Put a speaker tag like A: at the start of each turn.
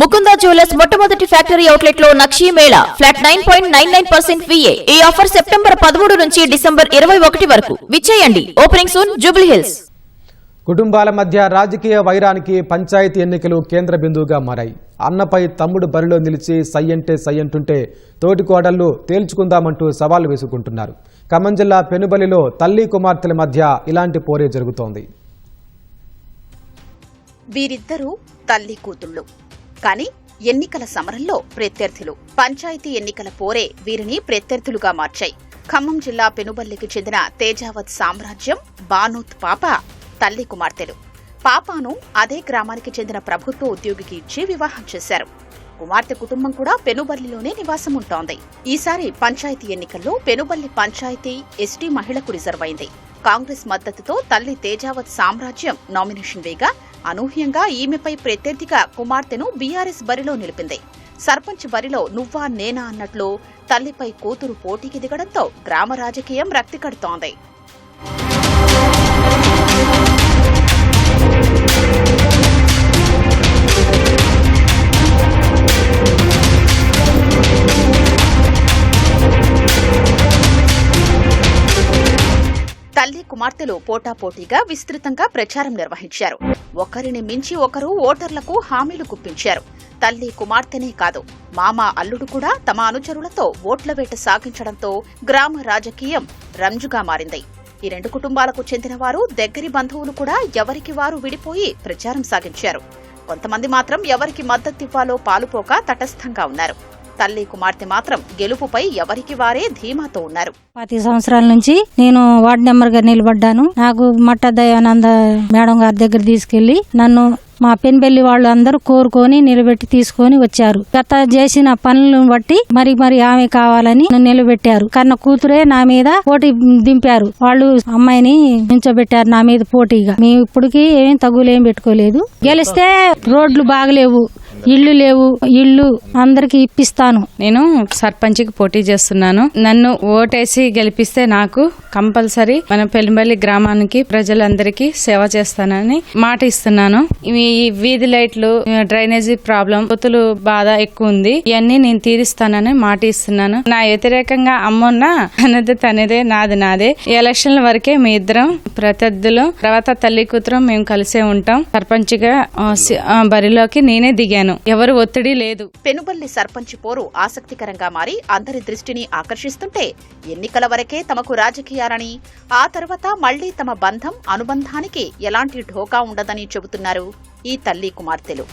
A: Mukunda jewellers మొట్టమొదటి factory అవుట్లెట్లో Nakshi Mela flat nine point nine nine percent VA ఈ offer September పదమూడు నుంచి December ఇరవై ఒకటి వరకు. విచ్చేయండి. Opening soon Jubilee Hills.
B: కుటుంబాల మధ్య రాజకీయ వైరానికి పంచాయతీ ఎన్నికలు కేంద్ర బిందువుగా మారాయి. అన్నపై తమ్ముడు బరిలో నిలిచి సై అంటే సై అంటుంటే తోటి కోడళ్ళు తేల్చుకుందామంటూ సవాల్ వేసుకుంటున్నారు. ఖమ్మం జిల్లా పెనుబలిలో తల్లి కుమార్తెల మధ్య ఇలాంటి పోరే జరుగుతోంది.
C: వీరిద్దరూ తల్లి కూతుళ్ళు. కానీ ఎన్నికల సమరంలో ప్రత్యర్థులు పంచాయతీ ఎన్నికల పోరే వీరిని ప్రత్యర్థులుగా మార్చాయి. ఖమ్మం జిల్లా పెనుబల్లికి చెందిన తేజావత్ సామ్రాజ్యం బానూత్ పాప తల్లి కుమార్తెలు. పాపాను అదే గ్రామానికి చెందిన ప్రభుత్వ ఉద్యోగికి ఇచ్చి వివాహం చేశారు. కుమార్తె కుటుంబం కూడా పెనుబల్లిలోనే నివాసం ఉంటోంది ఈసారి పంచాయతీ ఎన్నికల్లో పెనుబల్లి పంచాయతీ ఎస్టీ మహిళకు రిజర్వ్ అయింది. కాంగ్రెస్ మద్దతుతో తల్లి తేజావత్ సామ్రాజ్యం నామినేషన్ వేగా అనూహ్యంగా ఈమెపై ప్రత్యర్థిగా కుమార్తెను బీఆర్ఎస్ బరిలో నిలిపింది. సర్పంచ్ బరిలో నువ్వా నేనా అన్నట్లు తల్లిపై కూతురు పోటీకి దిగడంతో గ్రామ రాజకీయం రక్తి కడుతోంది కుమార్తెలు పోటాపోటీగా విస్తృతంగా ప్రచారం నిర్వహించారు. ఒకరిని మించి ఒకరు ఓటర్లకు హామీలు గుప్పించారు. తల్లి కుమార్తెనే కాదు మామ అల్లుడు కూడా తమ అనుచరులతో ఓట్ల వేట సాగించడంతో గ్రామ రాజకీయం రంజుగా మారింది. ఈ రెండు కుటుంబాలకు చెందిన వారు దగ్గరి బంధువులు కూడా ఎవరికి వారు విడిపోయి ప్రచారం సాగించారు. కొంతమంది మాత్రం ఎవరికి మద్దతివ్వాలో పాలుపోక తటస్థంగా ఉన్నారు. తల్లి కుమార్తె మాత్రం గెలుపుపై ఎవరికి వారే ధీమాతో ఉన్నారు.
D: పది సంవత్సరాల నుంచి నేను వార్డు నెంబర్గా నిలబడ్డాను. నాకు మట్ట దయానంద మేడం గారి దగ్గర తీసుకెళ్ళి నన్ను మా పెన్బెల్లి వాళ్ళు అందరూ కోరుకొని నిలబెట్టి తీసుకొని వచ్చారు. గత చేసిన పనులను బట్టి మరి మరి ఆమె కావాలని నిలబెట్టారు. కన్న కూతురే నా మీద పోటీ దింపారు. వాళ్ళు అమ్మాయిని నించోబెట్టారు నా మీద పోటీగా. మేము ఇప్పటికీ ఏం తగులేం పెట్టుకోలేదు. గెలిస్తే రోడ్లు బాగలేవు. ఇళ్ళు లేవు. ఇళ్ళు అందరికి ఇప్పిస్తాను.
E: నేను సర్పంచ్కి పోటీ చేస్తున్నాను. నన్ను ఓటేసి గెలిపిస్తే నాకు కంపల్సరీ మన పెళ్ళిపల్లి గ్రామానికి ప్రజలందరికీ సేవ చేస్తానని మాట ఇస్తున్నాను. ఈ వీధి లైట్లు డ్రైనేజీ ప్రాబ్లం పొత్తులు బాధ ఎక్కువ ఉంది. ఇవన్నీ నేను తీరుస్తానని మాట ఇస్తున్నాను. నా వ్యతిరేకంగా అమ్మన్న అన్నది తనదే నాది నాదే. ఈ ఎలక్షన్ల వరకే మీ ఇద్దరం ప్రత్యర్థులు తర్వాత తల్లి కూతురు మేము కలిసే ఉంటాం. సర్పంచ్గా బరిలోకి నేనే దిగాను. ఎవరు ఒత్తిడి లేదు.
C: పెనుబల్లి సర్పంచ్ పోరు ఆసక్తికరంగా మారి అందరి దృష్టిని ఆకర్షిస్తుంటే ఎన్నికల వరకే తమకు రాజకీయాలని ఆ తర్వాత మళ్ళీ తమ బంధం అనుబంధానికి ఎలాంటి ఢోకా ఉండదని చెబుతున్నారు ఈ తల్లి కుమార్తెలు.